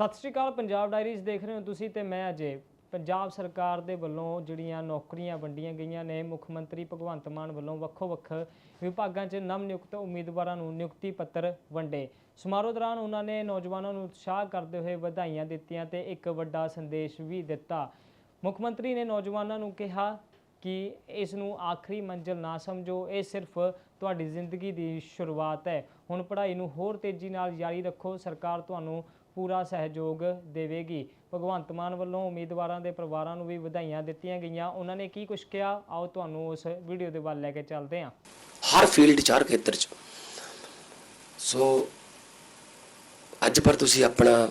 ਸਤਿ ਸ਼੍ਰੀ ਅਕਾਲ, ਪੰਜਾਬ ਡਾਇਰੀਜ਼ ਦੇਖ ਰਹੇ ਹੋ ਤੁਸੀਂ ਤੇ ਮੈਂ ਅਜੇ। ਪੰਜਾਬ ਸਰਕਾਰ ਦੇ ਵੱਲੋਂ ਜਿਹੜੀਆਂ ਨੌਕਰੀਆਂ ਵੰਡੀਆਂ ਗਈਆਂ ਨੇ, ਮੁੱਖ ਮੰਤਰੀ ਭਗਵੰਤ ਮਾਨ ਵੱਲੋਂ ਵੱਖੋ-ਵੱਖ ਵਿਭਾਗਾਂ 'ਚ ਨਵ ਨਿਯੁਕਤ ਉਮੀਦਵਾਰਾਂ ਨੂੰ ਨਿਯੁਕਤੀ ਪੱਤਰ ਵੰਡੇ। ਸਮਾਰੋਹ ਦੌਰਾਨ ਉਹਨਾਂ ਨੇ ਨੌਜਵਾਨਾਂ ਨੂੰ ਉਤਸ਼ਾਹ ਕਰਦੇ ਹੋਏ ਵਧਾਈਆਂ ਦਿੱਤੀਆਂ ਤੇ ਇੱਕ ਵੱਡਾ ਸੰਦੇਸ਼ ਵੀ ਦਿੱਤਾ। ਮੁੱਖ ਮੰਤਰੀ ਨੇ ਨੌਜਵਾਨਾਂ ਨੂੰ ਕਿਹਾ ਕਿ ਇਸ ਨੂੰ ਆਖਰੀ ਮੰਜ਼ਿਲ ਨਾ ਸਮਝੋ, ਇਹ ਸਿਰਫ ਤੁਹਾਡੀ ਜ਼ਿੰਦਗੀ ਦੀ ਸ਼ੁਰੂਆਤ ਹੈ। ਹੁਣ ਪੜ੍ਹਾਈ ਨੂੰ ਹੋਰ ਤੇਜ਼ੀ ਨਾਲ ਜਾਰੀ ਰੱਖੋ, ਸਰਕਾਰ ਤੁਹਾਨੂੰ ਪੂਰਾ ਸਹਿਯੋਗ ਦੇਵੇਗੀ। ਭਗਵੰਤ ਮਾਨ ਵੱਲੋਂ ਉਮੀਦਵਾਰਾਂ ਦੇ ਪਰਿਵਾਰਾਂ ਨੂੰ ਵੀ ਵਧਾਈਆਂ ਦਿੱਤੀਆਂ ਗਈਆਂ। ਉਹਨਾਂ ਨੇ ਕੀ ਕੁਝ ਕਿਹਾ? ਆਓ ਤੁਹਾਨੂੰ ਉਸ ਵੀਡੀਓ ਦੇ ਵੱਲ ਲੈ ਕੇ ਚੱਲਦੇ ਹਾਂ। ਹਰ ਫੀਲਡ 'ਚ, ਹਰ ਖੇਤਰ 'ਚ। ਸੋ, ਅੱਜ ਪਰ ਤੁਸੀਂ ਆਪਣਾ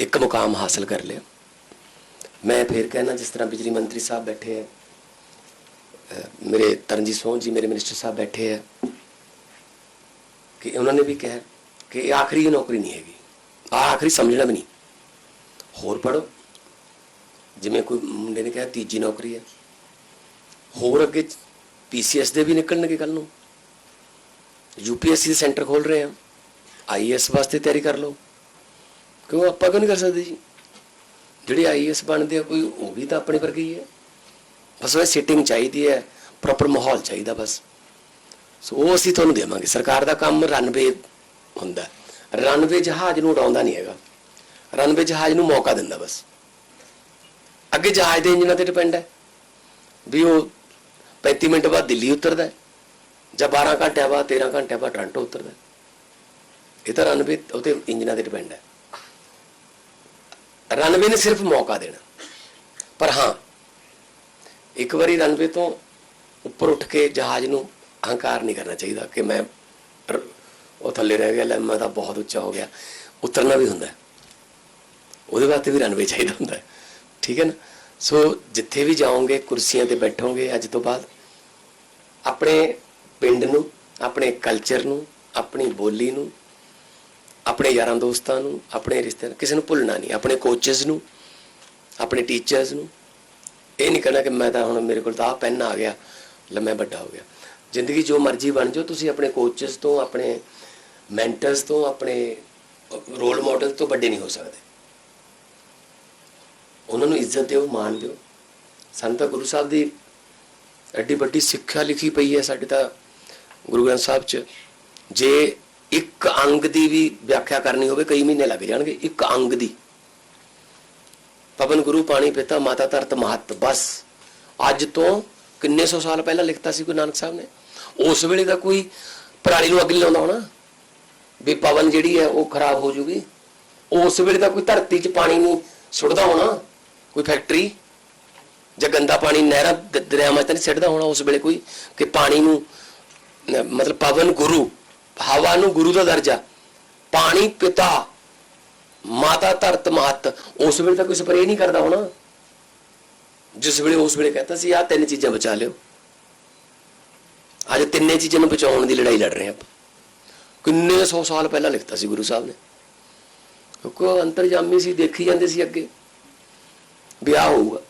ਇੱਕ ਮੁਕਾਮ ਹਾਸਲ ਕਰ ਲਿਆ। ਮੈਂ ਫੇਰ ਕਹਿਣਾ, ਜਿਸ ਤਰ੍ਹਾਂ ਬਿਜਲੀ ਮੰਤਰੀ ਸਾਹਿਬ ਬੈਠੇ ਹੈ ਮੇਰੇ ਤਰਨਜੀਤ ਸੋਹ ਜੀ, ਮੇਰੇ ਮਿਨਿਸਟਰ ਸਾਹਿਬ ਬੈਠੇ ਹੈ ਕਿ ਉਹਨਾਂ ਨੇ ਵੀ ਕਿਹਾ ਕਿ ਇਹ ਆਖਰੀ ਨੌਕਰੀ ਨਹੀਂ ਹੈਗੀ। ਆਖਰੀ ਸਮਝਣਾ ਵੀ ਨਹੀਂ ਹੋਰ ਪੜੋ ਜਿਵੇਂ ਕੋਈ ਮੁੰਡੇ ਨੇ ਕਿਹਾ, ਤੀਜੀ ਨੌਕਰੀ ਹੈ। ਹੋਰ ਅੱਗੇ ਪੀਸੀਐਸ ਦੇ ਵੀ ਨਿਕਲਣਗੇ ਕੱਲ ਨੂੰ। ਯੂਪੀਐਸਸੀ ਦੇ ਸੈਂਟਰ ਖੋਲ ਰਹੇ ਆ। ਆਈਐਸ ਵਾਸਤੇ ਤਿਆਰੀ ਕਰ ਲਓ। ਕਿਉਂ? ਆਪਾਂ ਕਿਉਂ ਨਹੀਂ ਕਰ ਸਕਦੇ ਜੀ? ਜਿਹੜੇ ਆਈਐਸ ਬਣਦੇ ਆ, ਕੋਈ ਉਹ ਵੀ ਤਾਂ ਆਪਣੇ ਵਰਗੇ ਹੀ ਹੈ। ਬਸ ਉਹ ਸਿਟਿੰਗ ਚਾਹੀਦੀ ਹੈ। ਪ੍ਰੋਪਰ ਮਾਹੌਲ ਚਾਹੀਦਾ ਬਸ। ਸੋ ਉਹ ਅਸੀਂ ਤੁਹਾਨੂੰ ਦੇਵਾਂਗੇ। ਸਰਕਾਰ ਦਾ ਕੰਮ ਰਨਵੇ ਹੁੰਦਾ। ਰਨਵੇ ਜਹਾਜ਼ ਨੂੰ ਉਡਾਉਂਦਾ ਨਹੀਂ ਹੈਗਾ। ਰਨਵੇ ਜਹਾਜ਼ ਨੂੰ ਮੌਕਾ ਦਿੰਦਾ ਬਸ। ਅੱਗੇ ਜਹਾਜ਼ ਦੇ ਇੰਜਨਾਂ ਤੇ ਡਿਪੈਂਡ ਹੈ। ਵੀ ਉਹ 35 ਮਿੰਟ ਬਾਅਦ ਦਿੱਲੀ ਉਤਰਦਾ ਹੈ ਜਾਂ 12 ਘੰਟਿਆਂ ਬਾਅਦ 13 ਘੰਟਿਆਂ ਬਾਅਦ ਟੋਰਾਂਟੋ ਉਤਰਦਾ ਹੈ। ਇਹ ਤਾਂ ਰਨਵੇ ਉਹਤੇ ਇੰਜਨਾਂ ਤੇ ਡਿਪੈਂਡ ਹੈ। ਰਨਵੇ ਨੇ ਸਿਰਫ ਮੌਕਾ ਦੇਣਾ। ਪਰ ਹਾਂ, ਇੱਕ ਵਾਰੀ ਰਨਵੇ ਤੋਂ ਉੱਪਰ ਉੱਠ ਕੇ ਜਹਾਜ਼ ਨੂੰ ਅਹੰਕਾਰ ਨਹੀਂ ਕਰਨਾ ਚਾਹੀਦਾ ਕਿ ਮੈਂ ਉਹ ਥੱਲੇ ਰਹਿ ਗਿਆ, ਲੈ ਤਾਂ ਬਹੁਤ ਉੱਚਾ ਹੋ ਗਿਆ। ਉਤਰਨਾ ਵੀ ਹੁੰਦਾ ਉਹਦੇ ਵਾਸਤੇ ਵੀ ਰਨਵੇ ਚਾਹੀਦਾ ਹੁੰਦਾ ਠੀਕ ਹੈ ਨਾ? ਸੋ ਜਿੱਥੇ ਵੀ ਜਾਓਗੇ, ਕੁਰਸੀਆਂ ਤੇ ਬੈਠੋਗੇ ਅੱਜ ਤੋਂ ਬਾਅਦ, ਆਪਣੇ ਪਿੰਡ ਨੂੰ, ਆਪਣੇ ਕਲਚਰ ਨੂੰ, ਆਪਣੀ ਬੋਲੀ ਨੂੰ, ਆਪਣੇ ਯਾਰਾਂ ਦੋਸਤਾਂ ਨੂੰ, ਆਪਣੇ ਰਿਸ਼ਤੇਦਾਰ ਕਿਸੇ ਨੂੰ ਭੁੱਲਣਾ ਨਹੀਂ। ਆਪਣੇ ਕੋਚਸ ਨੂੰ, ਆਪਣੇ ਟੀਚਰਸ ਨੂੰ। ਇਹ ਨਹੀਂ ਕਹਿਣਾ ਕਿ ਮੈਂ ਤਾਂ ਹੁਣ ਮੇਰੇ ਕੋਲ ਤਾਂ ਆਹ ਪੈਨ ਆ ਗਿਆ, ਲੈ ਵੱਡਾ ਹੋ ਗਿਆ। ਜ਼ਿੰਦਗੀ ਜੋ ਮਰਜ਼ੀ ਬਣ ਜਾਓ, ਤੁਸੀਂ ਆਪਣੇ ਕੋਚਸ ਤੋਂ, ਆਪਣੇ ਮੈਂਟਰਸ ਤੋਂ ਆਪਣੇ ਰੋਲ ਮਾਡਲ ਤੋਂ ਵੱਡੇ ਨਹੀਂ ਹੋ ਸਕਦੇ। ਉਹਨਾਂ ਨੂੰ ਇੱਜ਼ਤ ਦਿਓ, ਮਾਣ ਦਿਓ। ਸਾਨੂੰ ਤਾਂ ਗੁਰੂ ਸਾਹਿਬ ਦੀ ਐਡੀ ਵੱਡੀ ਸਿੱਖਿਆ ਲਿਖੀ ਪਈ ਹੈ ਸਾਡੇ ਤਾਂ ਗੁਰੂ ਗ੍ਰੰਥ ਸਾਹਿਬ 'ਚ। ਜੇ ਇੱਕ ਅੰਗ ਦੀ ਵੀ ਵਿਆਖਿਆ ਕਰਨੀ ਹੋਵੇ, ਕਈ ਮਹੀਨੇ ਲੱਗ ਜਾਣਗੇ, ਇੱਕ ਅੰਗ ਦੀ। ਪਵਨ ਗੁਰੂ, ਪਾਣੀ ਪਿਤਾ, ਮਾਤਾ ਧਰਤ ਮਹਤ, ਬਸ। ਅੱਜ ਤੋਂ ਕਿੰਨੇ ਸੌ ਸਾਲ ਪਹਿਲਾਂ ਲਿਖਤਾ ਸੀ ਗੁਰੂ ਨਾਨਕ ਸਾਹਿਬ ਨੇ? ਉਸ ਵੇਲੇ ਦਾ ਕੋਈ ਪਰਾਲੀ ਨੂੰ ਅੱਗ ਨਹੀਂ ਲਾਉਂਦਾ ਹੋਣਾ। ਵੀ ਪਵਨ ਜਿਹੜੀ ਹੈ ਉਹ ਖਰਾਬ ਹੋ ਜੂਗੀ। ਉਸ ਵੇਲੇ ਤਾਂ ਕੋਈ ਧਰਤੀ 'ਚ ਪਾਣੀ ਨਹੀਂ ਸੁੱਟਦਾ ਹੋਣਾ, ਕੋਈ ਫੈਕਟਰੀ ਜਾਂ ਗੰਦਾ ਪਾਣੀ ਨਹਿਰਾਂ ਦਰਿਆਵਾਂ 'ਚ ਤਾਂ ਨਹੀਂ ਸਿੱਟਦਾ ਹੋਣਾ ਉਸ ਵੇਲੇ ਕੋਈ, ਕਿ ਪਾਣੀ ਨੂੰ ਮਤਲਬ ਪਵਨ ਗੁਰੂ, ਹਵਾ ਨੂੰ ਗੁਰੂ ਦਾ ਦਰਜਾ, ਪਾਣੀ ਪਿਤਾ, ਮਾਤਾ ਧਰਤ ਮਾਤ, ਉਸ ਵੇਲੇ ਤਾਂ ਕੋਈ ਸਪਰੇਅ ਨਹੀਂ ਕਰਦਾ ਹੋਣਾ। ਜਿਸ ਵੇਲੇ, ਉਸ ਵੇਲੇ ਕਹਿੰਦਾ ਸੀ, ਆਹ ਤਿੰਨ ਚੀਜ਼ਾਂ ਬਚਾ ਲਿਓ। ਅੱਜ ਤਿੰਨੇ ਚੀਜ਼ਾਂ ਨੂੰ ਬਚਾਉਣ ਦੀ ਲੜਾਈ ਲੜ ਰਹੇ ਆਪਾਂ। ਕਿੰਨੇ ਸੌ ਸਾਲ ਪਹਿਲਾਂ ਲਿਖਤਾ ਸੀ ਗੁਰੂ ਸਾਹਿਬ ਨੇ। ਕਿਉਂਕਿ ਉਹ ਅੰਤਰਜਾਮੀ ਸੀ, ਦੇਖੀ ਜਾਂਦੇ ਸੀ ਅੱਗੇ। ਵਿਆਹ ਹੋਊਗਾ।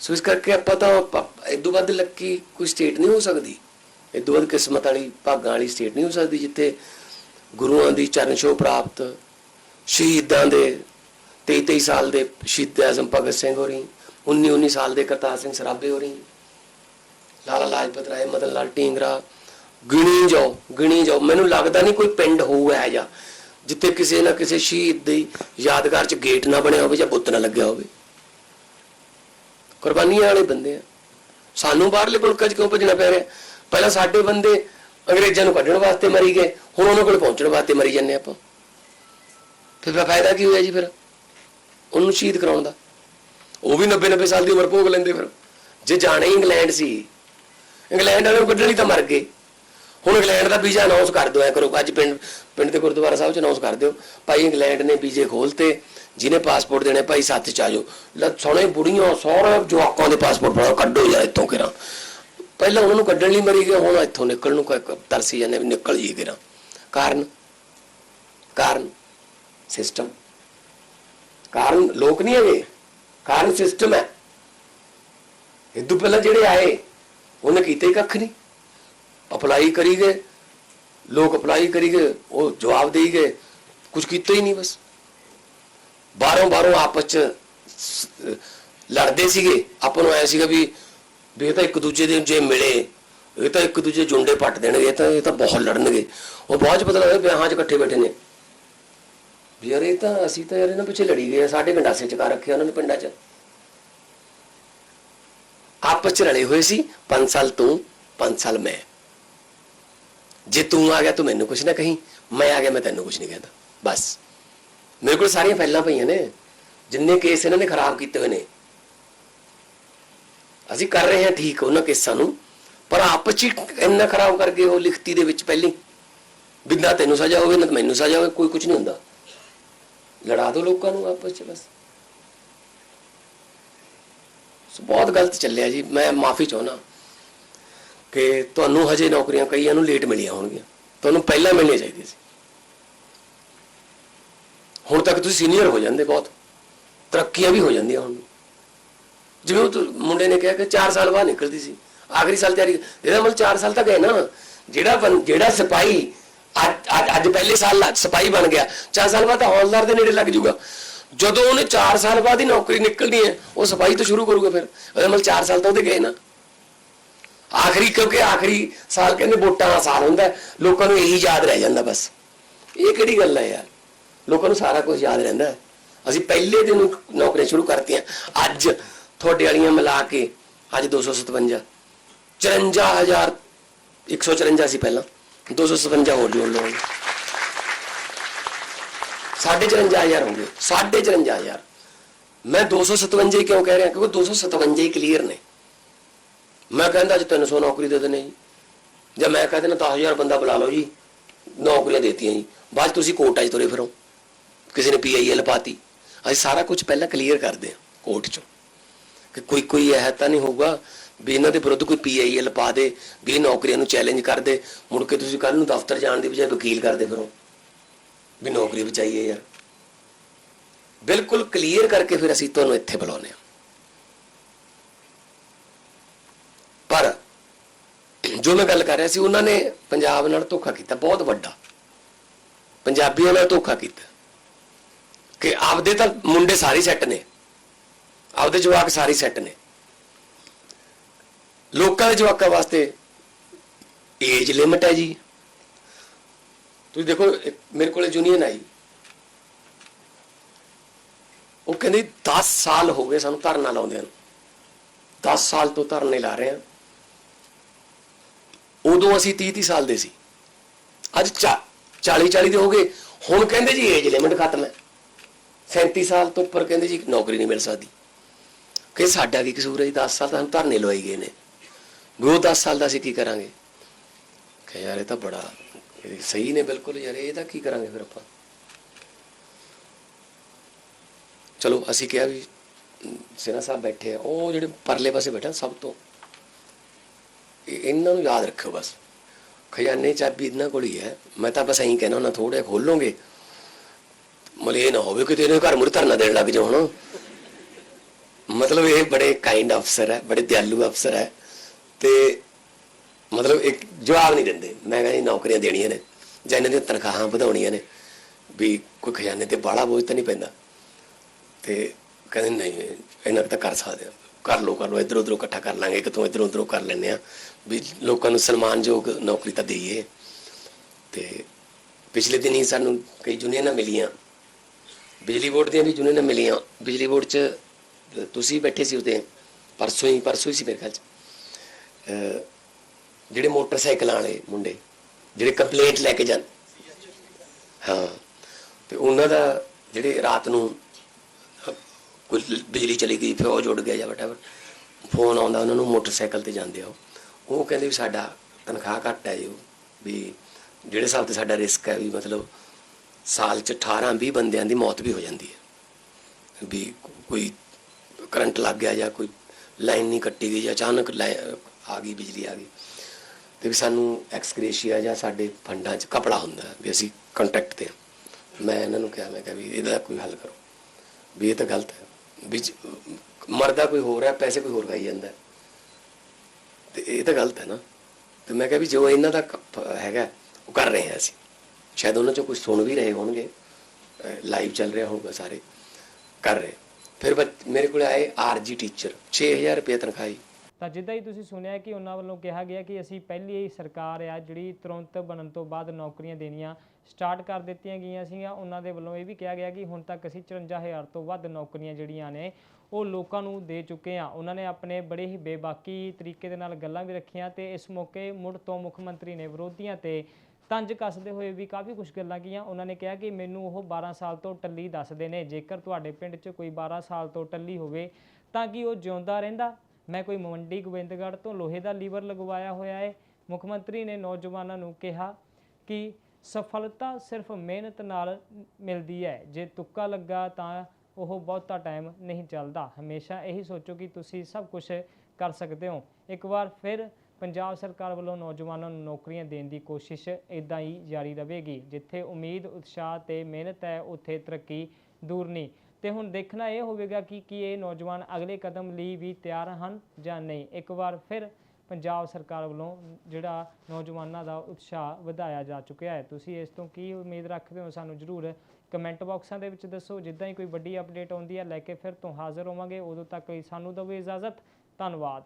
ਸੋ ਇਸ ਕਰਕੇ ਆਪਾਂ ਤਾਂ ਇਦੋਂ ਵੱਧ ਲੱਕੀ ਕੋਈ ਸਟੇਟ ਨਹੀਂ ਹੋ ਸਕਦੀ। ਇਦੋਂ ਵੱਧ ਕਿਸਮਤ ਵਾਲੀ, ਭਾਗਾਂ ਵਾਲੀ ਸਟੇਟ ਨਹੀਂ ਹੋ ਸਕਦੀ, ਜਿੱਥੇ ਗੁਰੂਆਂ ਦੀ ਚਰਨ ਛੋਹ ਪ੍ਰਾਪਤ, ਸ਼ਹੀਦਾਂ ਦੇ 23 23 ਸਾਲ ਦੇ ਸ਼ਹੀਦ ਆਜ਼ਮ ਭਗਤ ਸਿੰਘ ਹੋਰੀ 19 19 ਸਾਲ ਦੇ ਕਰਤਾਰ ਸਿੰਘ ਸਰਾਭੇ ਹੋਰੀ, ਲਾਲਾ ਲਾਜਪਤ ਰਾਏ, ਮਦਨ ਲਾਲ ਢੀਂਗਰਾ ਗਿਣੀ ਜਾਓ ਗਿਣੀ ਜਾਓ। ਮੈਨੂੰ ਲੱਗਦਾ ਨਹੀਂ ਕੋਈ ਪਿੰਡ ਹੋਊਗਾ ਜਾਂ ਜਿੱਥੇ ਕਿਸੇ ਨਾ ਕਿਸੇ ਸ਼ਹੀਦ ਦੀ ਯਾਦਗਾਰ 'ਚ ਗੇਟ ਨਾ ਬਣਿਆ ਹੋਵੇ ਜਾਂ ਬੁੱਤ ਨਾ ਲੱਗਿਆ ਹੋਵੇ। ਕੁਰਬਾਨੀਆਂ ਵਾਲੇ ਬੰਦੇ ਆ। ਸਾਨੂੰ ਬਾਹਰਲੇ ਮੁਲਕਾਂ 'ਚ ਕਿਉਂ ਭੱਜਣਾ ਪੈ ਰਿਹਾ? ਪਹਿਲਾਂ ਸਾਡੇ ਬੰਦੇ ਅੰਗਰੇਜ਼ਾਂ ਨੂੰ ਕੱਢਣ ਵਾਸਤੇ ਮਰੀ ਗਏ, ਹੁਣ ਉਹਨਾਂ ਕੋਲ ਪਹੁੰਚਣ ਵਾਸਤੇ ਮਰੀ ਜਾਂਦੇ ਆਪਾਂ। ਫਿਰ ਫਿਰ ਫਾਇਦਾ ਕੀ ਹੋਇਆ ਜੀ ਫਿਰ? ਉਹਨੂੰ ਸ਼ਹੀਦ ਕਰਾਉਣ ਦਾ। ਉਹ ਵੀ 90 90 ਸਾਲ ਦੀ ਉਮਰ ਭੋਗ ਲੈਂਦੇ ਫਿਰ। ਜੇ ਜਾਣਾ ਹੀ ਇੰਗਲੈਂਡ ਸੀ, ਇੰਗਲੈਂਡ ਵਾਲੇ ਕੱਢਣ ਲਈ ਤਾਂ ਮਰ ਗਏ। ਹੁਣ ਇੰਗਲੈਂਡ ਦਾ ਵੀਜ਼ਾ ਅਨਾਉਂਸ ਕਰ ਦਿਓ, ਐ ਕਰੋ, ਅੱਜ ਪਿੰਡ ਪਿੰਡ ਦੇ ਗੁਰਦੁਆਰਾ ਸਾਹਿਬ ਚ ਅਨਾਉਂਸ ਕਰ ਦਿਓ, ਭਾਈ ਇੰਗਲੈਂਡ ਨੇ ਵੀਜ਼ੇ ਖੋਲਤੇ, ਜਿਹਨੇ ਪਾਸਪੋਰਟ ਦੇਣੇ, ਭਾਈ ਸੱਤ ਚ ਆ ਜਾਓ। ਲੈ, ਸੋਹਣੇ ਬੁੜੀਆਂ ਸਾਰੇ ਜਵਾਕਾਂ ਦੇ ਪਾਸਪੋਰਟ ਬਣਾਓ ਕੱਢੋ ਯਾਰ ਇੱਥੋਂ ਕਿਰਾਂ ਪਹਿਲਾਂ ਉਹਨਾਂ ਨੂੰ ਕੱਢਣ ਲਈ ਮਰੀ ਗਏ, ਹੁਣ ਇੱਥੋਂ ਨਿਕਲਣ ਨੂੰ ਤਰਸੀ ਜਾਂਦੇ ਵੀ ਨਿਕਲ ਜੀ ਕਿਰਾਂ ਕਾਰਨ? ਕਾਰਨ? ਸਿਸਟਮ ਕਾਰਨ ਲੋਕ ਨਹੀਂ ਹੈਗੇ। ਕਾਰਨ ਸਿਸਟਮ ਹੈ। ਇਦੋਂ ਪਹਿਲਾਂ ਜਿਹੜੇ ਆਏ, ਉਹਨੇ ਕੀਤੇ ਕੱਖ ਨਹੀਂ। ਅਪਲਾਈ ਕਰੀ ਗਏ ਲੋਕ ਅਪਲਾਈ ਕਰੀ ਗਏ ਉਹ ਜਵਾਬ ਦੇਈ ਗਏ ਕੁਝ ਕੀਤਾ ਹੀ ਨਹੀਂ ਬਸ। ਬਾਹਰੋਂ ਬਾਹਰੋਂ ਆਪਸ ਚ ਲੜਦੇ ਸੀਗੇ। ਆਪਾਂ ਨੂੰ ਐ ਸੀਗਾ ਵੀ ਵੀ ਇਹ ਤਾਂ ਇੱਕ ਦੂਜੇ ਦੇ ਜੇ ਮਿਲੇ ਇਹ ਤਾਂ ਇੱਕ ਦੂਜੇ ਜੁੰਡੇ ਪੱਟ ਦੇਣਗੇ ਇਹ ਤਾਂ ਇਹ ਤਾਂ ਬਹੁਤ ਲੜਨਗੇ। ਉਹ ਬਾਅਦ ਚ ਪਤਾ ਲੱਗਦਾ ਵਿਆਹਾਂ 'ਚ ਇਕੱਠੇ ਬੈਠੇ ਨੇ। ਵੀ ਯਾਰ ਇਹ ਤਾਂ ਅਸੀਂ ਤਾਂ ਯਾਰ ਇਹਨਾਂ ਪਿੱਛੇ ਲੜੀ ਗਏ ਆ, ਸਾਡੇ ਗੰਡਾਸੇ ਚਕਾ ਰੱਖਿਆ ਉਹਨਾਂ ਨੇ ਪਿੰਡਾਂ 'ਚ। ਆਪਸ ਚ ਰਲੇ ਹੋਏ ਸੀ 5 ਸਾਲ ਤੂੰ 5 ਸਾਲ ਮੈਂ। ਜੇ ਤੂੰ ਆ ਗਿਆ, ਤੂੰ ਮੈਨੂੰ ਕੁਝ ਨਾ ਕਹੀਂ। ਮੈਂ ਆ ਗਿਆ, ਮੈਂ ਤੈਨੂੰ ਕੁਝ ਨਹੀਂ ਕਹਿੰਦਾ। ਬਸ। ਮੇਰੇ ਕੋਲ ਸਾਰੀਆਂ ਫਾਈਲਾਂ ਪਈਆਂ ਨੇ। ਜਿੰਨੇ ਕੇਸ ਇਹਨਾਂ ਨੇ ਖਰਾਬ ਕੀਤੇ ਹੋਏ ਨੇ। ਅਸੀਂ ਕਰ ਰਹੇ ਹਾਂ ਠੀਕ ਉਹਨਾਂ ਕੇਸਾਂ ਨੂੰ। ਪਰ ਆਪਸ ਚ ਹੀ ਇੰਨਾ ਖਰਾਬ ਕਰਕੇ ਉਹ ਲਿਖਤੀ ਦੇ ਵਿੱਚ ਪਹਿਲੀ। ਬਿੰਦਾ ਤੈਨੂੰ ਸਜ਼ਾ ਹੋਵੇ, ਨਾ ਮੈਨੂੰ ਸਜ਼ਾ ਹੋਵੇ, ਕੋਈ ਕੁਝ ਨਹੀਂ ਹੁੰਦਾ। ਲੜਾ ਦੋ ਲੋਕਾਂ ਨੂੰ ਆਪਸ ਚ ਬਸ। ਸੋ ਬਹੁਤ ਗਲਤ ਚੱਲਿਆ ਜੀ। ਮੈਂ ਮਾਫੀ ਚਾਹੁੰਦਾ। ਕਿ ਤੁਹਾਨੂੰ ਹਜੇ ਨੌਕਰੀਆਂ ਕਈਆਂ ਨੂੰ ਲੇਟ ਮਿਲੀਆਂ ਹੋਣਗੀਆਂ। ਤੁਹਾਨੂੰ ਪਹਿਲਾਂ ਮਿਲਣੀਆਂ ਚਾਹੀਦੀਆਂ ਸੀ। ਹੁਣ ਤੱਕ ਤੁਸੀਂ ਸੀਨੀਅਰ ਹੋ ਜਾਂਦੇ ਬਹੁਤ। ਤਰੱਕੀਆਂ ਵੀ ਹੋ ਜਾਂਦੀਆਂ ਹੁਣ। ਜਿਵੇਂ ਉਹ ਮੁੰਡੇ ਨੇ ਕਿਹਾ ਕਿ 4 ਸਾਲ ਬਾਅਦ ਨਿਕਲਦੀ ਸੀ। ਆਖਰੀ ਸਾਲ ਤਿਆਰੀ ਇਹਦਾ ਮਤਲਬ 4 ਸਾਲ ਤਾਂ ਗਏ ਨਾ। ਜਿਹੜਾ ਬੰ- ਜਿਹੜਾ ਸਿਪਾਹੀ ਅੱਜ ਅੱਜ- ਪਹਿਲੇ ਸਾਲ ਲਾ- ਸਿਪਾਹੀ ਬਣ ਗਿਆ 4 ਸਾਲ ਬਾਅਦ ਤਾਂ ਹੌਲਦਾਰ ਦੇ ਨੇੜੇ ਲੱਗ ਜਾਊਗਾ। ਜਦੋਂ ਉਹਨੇ 4 ਸਾਲ ਬਾਅਦ ਹੀ ਨੌਕਰੀ ਨਿਕਲਣੀ ਹੈ, ਉਹ ਸਿਪਾਹੀ ਤੋਂ ਸ਼ੁਰੂ ਕਰੂਗਾ ਫਿਰ। ਉਹਦਾ ਮਤਲਬ 4 ਸਾਲ ਤਾਂ ਉਹਦੇ ਗਏ ਨਾ। ਆਖਰੀ, ਕਿਉਂਕਿ ਆਖਰੀ ਸਾਲ ਕਹਿੰਦੇ ਵੋਟਾਂ ਦਾ ਸਾਲ ਹੁੰਦਾ, ਲੋਕਾਂ ਨੂੰ ਇਹੀ ਯਾਦ ਰਹਿ ਜਾਂਦਾ ਬਸ। ਇਹ ਕਿਹੜੀ ਗੱਲ ਹੈ ਯਾਰ? ਲੋਕਾਂ ਨੂੰ ਸਾਰਾ ਕੁਝ ਯਾਦ ਰਹਿੰਦਾ ਅਸੀਂ ਪਹਿਲੇ ਦਿਨ ਨੌਕਰੀਆਂ ਸ਼ੁਰੂ ਕਰਤੀਆਂ, ਅੱਜ ਤੁਹਾਡੇ ਵਾਲੀਆਂ ਮਿਲਾ ਕੇ, ਅੱਜ 257 54000 154 ਸੀ ਪਹਿਲਾਂ 257 ਹੋਰ ਜੋੜ ਲਓ। ਸਾਢੇ 54000 ਹੋ ਗਏ, ਸਾਢੇ 54000 ਮੈਂ 257 ਹੀ ਕਿਉਂ ਕਹਿ ਰਿਹਾ? ਕਿਉਂਕਿ 257 ਹੀ ਕਲੀਅਰ ਨੇ। ਮੈਂ ਕਹਿੰਦਾ ਅੱਜ 300 ਨੌਕਰੀ ਦੇ ਦੇਣੇ ਜੀ। ਜਾਂ ਮੈਂ ਕਹਿੰਦਾ ਨਾ 10000 ਬੰਦਾ ਬੁਲਾ ਲਓ ਜੀ, ਨੌਕਰੀਆਂ ਦੇਤੀਆਂ ਜੀ। ਬਾਅਦ 'ਚ ਤੁਸੀਂ ਕੋਰਟਾਂ 'ਚ ਤੁਰੇ ਫਿਰੋ। ਕਿਸੇ ਨੇ ਪੀਆਈਐਲ ਪਾਤੀ। ਅਸੀਂ ਸਾਰਾ ਕੁਝ ਪਹਿਲਾਂ ਕਲੀਅਰ ਕਰਦੇ ਹਾਂ ਕੋਰਟ 'ਚੋਂ। ਕਿ ਕੋਈ ਕੋਈ ਇਹ ਤਾਂ ਨਹੀਂ ਹੋਊਗਾ ਵੀ ਇਹਨਾਂ ਦੇ ਵਿਰੁੱਧ ਕੋਈ ਪੀਆਈਐਲ ਪਾ ਦੇ, ਵੀ ਇਹ ਨੌਕਰੀਆਂ ਨੂੰ ਚੈਲੰਜ ਕਰਦੇ ਮੁੜ ਕੇ ਤੁਸੀਂ ਕੱਲ ਨੂੰ ਦਫ਼ਤਰ ਜਾਣ ਦੀ ਬਜਾਏ ਵਕੀਲ ਕਰਦੇ ਫਿਰੋ। ਵੀ ਨੌਕਰੀ ਬਚਾਈਏ ਯਾਰ। ਬਿਲਕੁਲ ਕਲੀਅਰ ਕਰਕੇ ਫਿਰ ਅਸੀਂ ਤੁਹਾਨੂੰ ਇੱਥੇ ਬੁਲਾਉਂਦੇ ਹਾਂ ਪਰ ਜੋ ਮੈਂ ਗੱਲ ਕਰ ਰਿਹਾ ਸੀ, ਉਹਨਾਂ ਨੇ ਪੰਜਾਬ ਨਾਲ ਧੋਖਾ ਕੀਤਾ, ਬਹੁਤ ਵੱਡਾ। ਪੰਜਾਬੀਆਂ ਨਾਲ ਧੋਖਾ ਕੀਤਾ। ਕਿ ਆਪਦੇ ਤਾਂ ਮੁੰਡੇ ਸਾਰੇ ਸੈੱਟ ਨੇ, ਆਪਦੇ ਜਵਾਕ ਸਾਰੇ ਸੈੱਟ ਨੇ। ਲੋਕਾਂ ਦੇ ਜਵਾਕਾਂ ਵਾਸਤੇ ਏਜ ਲਿਮਟ ਹੈ ਜੀ। ਤੁਸੀਂ ਦੇਖੋ ਮੇਰੇ ਕੋਲੇ ਯੂਨੀਅਨ ਆਈ। ਉਹ ਕਹਿੰਦੇ 10 ਸਾਲ ਹੋ ਗਏ ਸਾਨੂੰ ਧਰਨਾ ਲਾਉਂਦਿਆਂ ਨੂੰ। 10 ਸਾਲ ਤੋਂ ਧਰਨੇ ਲਾ ਰਹੇ ਆ ਉਦੋਂ ਅਸੀਂ 30 30 ਸਾਲ ਦੇ ਸੀ। ਅੱਜ 40 40 ਦੇ ਹੋ ਗਏ। ਹੁਣ ਕਹਿੰਦੇ ਜੀ ਏਜ ਲਿਮਟ ਖਤਮ ਹੈ। 37 ਸਾਲ ਤੋਂ ਉੱਪਰ ਕਹਿੰਦੇ ਜੀ ਨੌਕਰੀ ਨਹੀਂ ਮਿਲ ਸਕਦੀ। ਕਿ ਸਾਡਾ ਕੀ ਕਸੂਰ ਹੈ ਜੀ? 10 ਸਾਲ ਤਾਂ ਸਾਨੂੰ ਧਰਨੇ ਲਵਾਈ ਗਏ ਨੇ। ਵੀ ਉਹ 10 ਸਾਲ ਦਾ ਅਸੀਂ ਕੀ ਕਰਾਂਗੇ? ਕਿ ਯਾਰ ਇਹ ਤਾਂ ਬੜਾ ਸਹੀ ਨੇ ਬਿਲਕੁਲ ਯਾਰ ਇਹ ਤਾਂ ਕੀ ਕਰਾਂਗੇ ਫਿਰ ਆਪਾਂ? ਚਲੋ ਅਸੀਂ ਕਿਹਾ ਵੀ ਅਮ, ਸਿਨਾ ਸਾਹਿਬ ਬੈਠੇ ਆ। ਉਹ ਜਿਹੜੇ ਪਰਲੇ ਪਾਸੇ ਬੈਠਾ ਸਭ ਤੋਂ ਇਹਨਾਂ ਨੂੰ ਯਾਦ ਰੱਖਿਓ ਬਸ। ਖਜ਼ਾਨੇ ਚਾਬੀ ਇਹਨਾਂ ਕੋਲ ਹੀ ਹੈ। ਮੈਂ ਤਾਂ ਬਸ ਐਂ ਕਹਿਣਾ ਉਹਨਾਂ ਥੋੜੇ ਖੋਲੋਗੇ। ਮਤਲਬ ਨਾ ਹੋਵੇ ਕਿ ਤੇਰੇ ਘਰ ਮੁਰ ਧਰਨਾ ਦੇਣ ਲੱਗ ਜਾਓ ਹੁਣ। ਮਤਲਬ ਇਹ ਬੜੇ ਕਾਈਂਡ ਅਫਸਰ ਹੈ, ਬੜੇ ਦਿਆਲੂ ਅਫਸਰ ਹੈ। ਤੇ ਮਤਲਬ ਇੱਕ ਜਵਾਬ ਨਹੀਂ ਦਿੰਦੇ। ਮੈਂ ਕਹਿੰਦੀ ਨੌਕਰੀਆਂ ਦੇਣੀਆਂ ਨੇ, ਜਾਂ ਇਹਨਾਂ ਦੀਆਂ ਤਨਖਾਹਾਂ ਵਧਾਉਣੀਆਂ ਨੇ। ਵੀ ਕੋਈ ਖਜ਼ਾਨੇ ਤੇ ਬਾਹਲਾ ਬੋਝ ਤਾਂ ਨਹੀਂ ਪੈਂਦਾ। ਤੇ ਕਹਿੰਦੇ ਨਹੀਂ, ਇਹਨਾਂ ਕੁ ਤਾਂ ਕਰ ਸਕਦੇ ਆ। ਕਰ ਲੋ ਕਰ ਲੋ ਇਧਰ ਉਧਰੋਂ ਇਕੱਠਾ ਕਰ ਲਾਂਗੇ ਕਿਤੋਂ ਇਧਰੋਂ ਉਧਰੋਂ ਕਰ ਲੈਣੇ ਆ। ਵੀ ਲੋਕਾਂ ਨੂੰ ਸਨਮਾਨਯੋਗ ਨੌਕਰੀ ਤਾਂ ਦੇਈਏ। ਤੇ ਪਿਛਲੇ ਦਿਨੀ ਸਾਨੂੰ ਕਈ ਯੂਨੀਅਨਾਂ ਮਿਲੀਆਂ। ਬਿਜਲੀ ਬੋਰਡ ਦੀਆਂ ਵੀ ਯੂਨੀਅਨਾਂ ਮਿਲੀਆਂ। ਬਿਜਲੀ ਬੋਰਡ 'ਚ ਤੁਸੀਂ ਬੈਠੇ ਸੀ ਉਤੇ ਪਰਸੋਂ ਹੀ ਪਰਸੋਂ ਹੀ ਸੀ ਮੇਰੇ ਖਿਆਲ 'ਚ। ਜਿਹੜੇ ਮੋਟਰਸਾਈਕਲਾਂ ਵਾਲੇ ਮੁੰਡੇ, ਜਿਹੜੇ ਕੰਪਲੇਂਟ ਲੈ ਕੇ ਜਾਂ ਹਾਂ, ਤੇ ਉਹਨਾਂ ਦਾ ਜਿਹੜੇ ਰਾਤ ਨੂੰ, ਕੋਈ ਬਿਜਲੀ ਚਲੀ ਗਈ ਫਿਰ ਉਹ ਉੱਡ ਗਿਆ ਜਾਂ ਵਟਐਵਰ ਫੋਨ ਆਉਂਦਾ, ਉਹਨਾਂ ਨੂੰ ਮੋਟਰਸਾਈਕਲ ਤੇ ਜਾਂਦੇ ਆ ਉਹ। ਕਹਿੰਦੇ ਵੀ ਸਾਡਾ ਤਨਖਾਹ ਘੱਟ ਹੈ ਜੀ ਵੀ ਜਿਹੜੇ ਹਿਸਾਬ ਤੇ ਸਾਡਾ ਰਿਸਕ ਹੈ ਵੀ ਮਤਲਬ ਸਾਲ ਚ 18 20 ਬੰਦਿਆਂ ਦੀ ਮੌਤ ਵੀ ਹੋ ਜਾਂਦੀ ਹੈ ਵੀ ਕੋਈ ਕਰੰਟ ਲੱਗ ਗਿਆ ਜਾਂ ਕੋਈ ਲਾਈਨ ਨਹੀਂ ਕੱਟੀ ਗਈ ਜਾਂ ਅਚਾਨਕ ਲਾਈ- ਆ ਗਈ, ਬਿਜਲੀ ਆ ਗਈ ਤੇ ਵੀ ਸਾਨੂੰ ਐਕਸਕ੍ਰੇਸ਼ੀਆ ਜਾਂ ਸਾਡੇ ਫੰਡਾਂ 'ਚ ਕਪੜਾ ਹੁੰਦਾ ਵੀ ਅਸੀਂ ਕੰਟੈਕਟ ਤੇ ਹਾਂ। ਮੈਂ ਇਹਨਾਂ ਨੂੰ ਕਿਹਾ, ਮੈਂ ਕਿਹਾ ਵੀ ਇਹਦਾ ਕੋਈ ਹੱਲ ਕਰੋ ਵੀ ਇਹ ਤਾਂ ਗਲਤ ਹੈ ਵੀ ਮਰਦਾ ਕੋਈ ਹੋਰ ਹੈ, ਪੈਸੇ ਕੋਈ ਹੋਰ ਗਾਈ ਜਾਂਦਾ ਤੇ ਇਹ ਤਾਂ ਗਲਤ ਹੈ ਨਾ। ਤੇ ਮੈਂ ਕਿਹਾ ਵੀ ਜੋ ਇਹਨਾਂ ਦਾ ਹੈਗਾ, ਉਹ ਕਰ ਰਹੇ ਹਾਂ ਅਸੀਂ। ਸ਼ਾਇਦ ਉਹਨਾਂ ਚੋਂ ਕੁਝ ਸੁਣ ਵੀ ਰਹੇ ਹੋਣਗੇ। ਲਾਈਵ ਚੱਲ ਰਿਹਾ ਹੋਊਗਾ ਸਾਰੇ। ਕਰ ਰਹੇ। ਫਿਰ ਮੇਰੇ ਕੋਲ ਆਏ ਆਰਜੀ ਟੀਚਰ 6000 ਰੁਪਏ ਤਨਖਾਹ। ਜੀ ਤਾਂ ਜਿੱਦਾਂ ਹੀ ਤੁਸੀਂ ਸੁਣਿਆ ਕਿ ਉਹਨਾਂ ਵੱਲੋਂ ਕਿਹਾ ਗਿਆ ਕਿ ਅਸੀਂ ਪਹਿਲੀ ਸਰਕਾਰ ਆ ਜਿਹੜੀ ਤੁਰੰਤ ਬਣਨ ਤੋਂ ਬਾਅਦ ਨੌਕਰੀਆਂ ਦੇਣੀਆਂ ਸਟਾਰਟ ਕਰ ਦਿੱਤੀਆਂ ਗਈਆਂ ਸੀਗੀਆਂ। ਉਹਨਾਂ ਦੇ ਵੱਲੋਂ ਇਹ ਵੀ ਕਿਹਾ ਗਿਆ ਕਿ ਹੁਣ ਤੱਕ ਅਸੀਂ 54000 ਤੋਂ ਵੱਧ ਨੌਕਰੀਆਂ ਜਿਹੜੀਆਂ ਨੇ, ਉਹ ਲੋਕਾਂ ਨੂੰ ਦੇ ਚੁੱਕੇ ਆ ਉਹਨਾਂ ਨੇ ਆਪਣੇ ਬੜੇ ਹੀ ਬੇਬਾਕੀ ਤਰੀਕੇ ਦੇ ਨਾਲ ਗੱਲਾਂ ਵੀ ਰੱਖੀਆਂ ਤੇ ਇਸ ਮੌਕੇ ਮੁੜ ਤੋਂ ਮੁੱਖ ਮੰਤਰੀ ਨੇ ਵਿਰੋਧੀਆਂ ਤੇ ਤੰਜ ਕੱਸਦੇ ਹੋਏ ਵੀ ਕਾਫੀ ਕੁਝ ਗੱਲਾਂ ਕੀਆਂ। ਉਹਨਾਂ ਨੇ ਕਿਹਾ ਕਿ ਮੈਨੂੰ ਉਹ 12 ਸਾਲ ਤੋਂ ਟੱਲੀ ਦੱਸਦੇ ਨੇ, ਜੇਕਰ ਤੁਹਾਡੇ ਪਿੰਡ 'ਚ ਕੋਈ 12 ਸਾਲ ਤੋਂ ਟੱਲੀ ਹੋਵੇ ਤਾਂ ਕਿ ਉਹ ਜਿਉਂਦਾ ਰਹਿੰਦਾ? ਮੈਂ ਕੋਈ ਮੰਡੀ ਗੋਬਿੰਦਗੜ੍ਹ ਤੋਂ ਲੋਹੇ ਦਾ ਲੀਵਰ ਲਗਵਾਇਆ ਹੋਇਆ ਹੈ ਮੁੱਖ ਮੰਤਰੀ ਨੇ ਨੌਜਵਾਨਾਂ ਨੂੰ ਕਿਹਾ ਕਿ ਸਫਲਤਾ ਸਿਰਫ ਮਿਹਨਤ ਨਾਲ ਮਿਲਦੀ ਹੈ। ਜੇ ਤੁੱਕਾ ਲੱਗਾ ਤਾਂ ਉਹ ਬਹੁਤਾ ਟਾਈਮ ਨਹੀਂ ਚੱਲਦਾ। ਹਮੇਸ਼ਾ ਇਹੀ ਸੋਚੋ ਕਿ ਤੁਸੀਂ ਸਭ ਕੁਝ ਕਰ ਸਕਦੇ ਹੋ। ਇੱਕ ਵਾਰ ਫਿਰ ਪੰਜਾਬ ਸਰਕਾਰ ਵੱਲੋਂ ਨੌਜਵਾਨਾਂ ਨੂੰ ਨੌਕਰੀਆਂ ਦੇਣ ਦੀ ਕੋਸ਼ਿਸ਼ ਇਦਾਂ ਹੀ ਜਾਰੀ ਰਹੇਗੀ, ਜਿੱਥੇ ਉਮੀਦ, ਉਤਸ਼ਾਹ ਤੇ ਮਿਹਨਤ ਹੈ, ਉੱਥੇ ਤਰੱਕੀ ਦੂਰ ਨਹੀਂ। ਤੇ ਹੁਣ ਦੇਖਣਾ ਇਹ ਹੋਵੇਗਾ ਕਿ ਕੀ ਇਹ ਨੌਜਵਾਨ ਅਗਲੇ ਕਦਮ ਲਈ ਵੀ ਤਿਆਰ ਹਨ ਜਾਂ ਨਹੀਂ। ਇੱਕ ਵਾਰ ਫਿਰ ਪੰਜਾਬ ਸਰਕਾਰ ਵੱਲੋਂ ਜਿਹੜਾ ਨੌਜਵਾਨਾਂ ਦਾ ਉਤਸ਼ਾਹ ਵਧਾਇਆ ਜਾ ਚੁੱਕਿਆ ਹੈ। ਤੁਸੀਂ ਇਸ ਤੋਂ ਕੀ ਉਮੀਦ ਰੱਖਦੇ ਹੋ? ਸਾਨੂੰ ਜਰੂਰ ਕਮੈਂਟ ਬਾਕਸਾਂ ਦੇ ਵਿੱਚ ਦੱਸੋ। ਜਿੱਦਾਂ ਹੀ ਕੋਈ ਵੱਡੀ ਅਪਡੇਟ ਆਉਂਦੀ ਹੈ, ਲੈ ਕੇ ਫਿਰ ਤੋਂ ਹਾਜ਼ਰ ਹੋਵਾਂਗੇ। ਉਦੋਂ ਤੱਕ ਲਈ ਸਾਨੂੰ ਦਿਓ ਇਜਾਜ਼ਤ। ਧੰਨਵਾਦ।